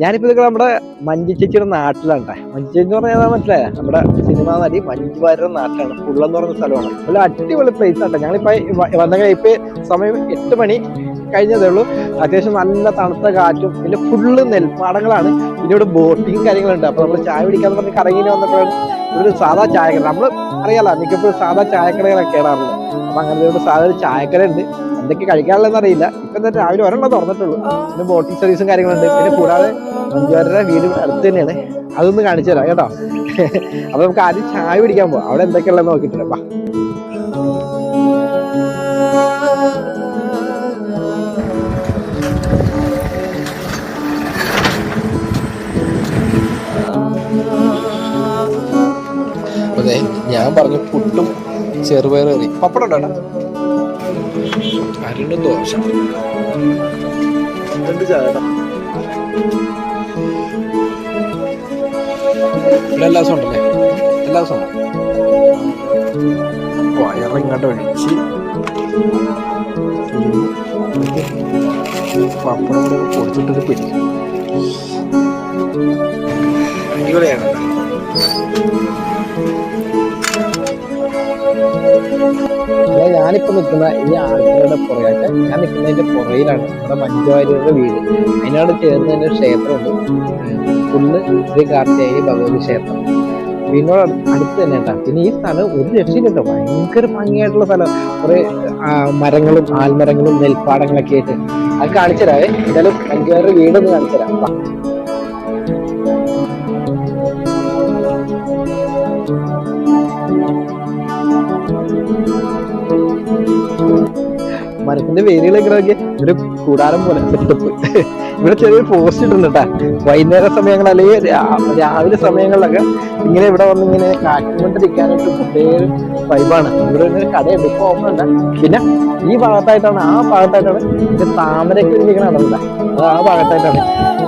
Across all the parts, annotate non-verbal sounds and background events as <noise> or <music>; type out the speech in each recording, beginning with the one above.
ഞാനിപ്പോ ഇതൊക്കെ നമ്മുടെ മഞ്ജു ചേച്ചിയുടെ നാട്ടിലാണ് ട്ടാ. മഞ്ജു ചേച്ചി എന്ന് പറഞ്ഞാൽ മനസ്സിലായ? നമ്മുടെ സിനിമാ നടി മഞ്ജു വാര്യരുടെ നാട്ടിലാണ്. പുള്ളെന്ന് പറഞ്ഞ സ്ഥലമാണ്. നല്ല അടിപൊളി പ്ലേസ് ആട്ടെ ഞങ്ങളിപ്പോ വന്ന ഇപ്പൊ സമയം എട്ട് മണി കഴിഞ്ഞതേ ഉള്ളൂ. അത്യാവശ്യം നല്ല തണുത്ത കാറ്റും പിന്നെ ഫുള്ള് നെൽപ്പാടങ്ങളാണ്. പിന്നെ ഇവിടെ ബോട്ടിങ് കാര്യങ്ങളുണ്ട്. അപ്പൊ നമ്മൾ ചായ പിടിക്കാന്ന് പറഞ്ഞ് കറങ്ങി വന്നപ്പോഴാണ് ഇവിടെ സാധാ ചായക്കട. നമ്മൾ അറിയാലോ മിക്കപ്പോഴും സാധാ ചായക്കടകളൊക്കെ ഇടാറുണ്ട് അപ്പൊ അങ്ങനെ ഒരു സാധാ ചായക്കട ഉണ്ട്. എന്തൊക്കെ കഴിക്കാനുള്ളതെന്ന് അറിയില്ല. ഇപ്പൊ എന്താ രാവിലെ ഒരെണ്ണം തുറന്നിട്ടുള്ളൂ. പിന്നെ ബോട്ടിംഗ് സർവീസും കാര്യങ്ങളുണ്ട്. പിന്നെ കൂടാതെ മഞ്ജുവാരുടെ വീട് അടുത്ത് തന്നെയാണ്. അതൊന്ന് കാണിച്ചു തരാം കേട്ടോ. <laughs> അപ്പൊ നമുക്ക് ആദ്യം ചായ പിടിക്കാൻ പോവാം. അവിടെ എന്തൊക്കെയുള്ള നോക്കിട്ട് വരാം. വാ അതെ ഞാൻ പറഞ്ഞു പുട്ടും ചെറുപയർ കറി. പപ്പടം ഉണ്ടോ? അരുണ് ദോശ? രണ്ട് ചായ? കേട്ടോ. ഇവിടെ എല്ലാ ദിവസവും ഉണ്ടല്ലേ? എല്ലാ ദിവസവും. വയറ് ഇങ്ങോട്ട് ഒഴിച്ച് പപ്പടം കൂടെ കൊടുത്തിട്ടൊരു പിടിക്കും അടിപൊളിയാണ് ഞാനിപ്പോ നിൽക്കുന്ന ഈ ആൾക്കാരുടെ പുറകെ ഞാൻ നിൽക്കുന്നതിന്റെ പുറയിലാണ്. നമ്മുടെ മഞ്ജുവാര്യരുടെ വീട്. അതിനോട് ചേർന്ന് തന്നെ ക്ഷേത്രമുണ്ട്. ഫുള്ള് ശ്രീ കാർത്തിയായി ഭഗവതി ക്ഷേത്രം. വീടിനോട് അടുത്ത് തന്നെ കേട്ടോ. പിന്നെ ഈ സ്ഥലം ഒരു രക്ഷയില്ല ഭയങ്കര ഭംഗിയായിട്ടുള്ള സ്ഥലം. കുറെ മരങ്ങളും ആൽമരങ്ങളും നെൽപ്പാടങ്ങളൊക്കെ ആയിട്ട്. അത് കാണിച്ചു തരാവേ. എന്തായാലും മഞ്ജുവാര്യരുടെ വീടൊന്ന് കാണിച്ചു തരാം. മരത്തിന്റെ വേരുകളൊക്കെ ഒരു കൂടാരം പോലെ സെറ്റപ്പ് ഇവിടെ ചെറിയൊരു പോസ്റ്റ് ഇട്ടുണ്ട് വൈകുന്നേര സമയങ്ങൾ അല്ലെങ്കിൽ രാവിലെ സമയങ്ങളിലൊക്കെ ഇങ്ങനെ ഇവിടെ വന്ന് ഇങ്ങനെ കാറ്റുകൊണ്ടിരിക്കാനായിട്ട് പ്രത്യേക വൈബാണ് ഇവിടെ ഒരു കടയുണ്ട്. ഇപ്പൊ ഓപ്പണുണ്ട് പിന്നെ ഈ ഭാഗത്തായിട്ടാണ് ആ ഭാഗത്തായിട്ടാണ് ഇത് താമരക്ക് ഇരിക്കണ അടവില്ല അത് ആ ഭാഗത്തായിട്ടാണ്.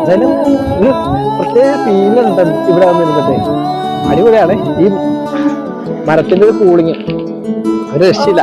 എന്തായാലും ഒരു പ്രത്യേക ഫീലുണ്ട് ഇവിടെ വന്നിരുന്നിട്ട്. അടിപൊളിയാണ്. ഈ മരത്തിന്റെ ഒരു കൂളിങ് ഒരു രക്ഷയില്ല.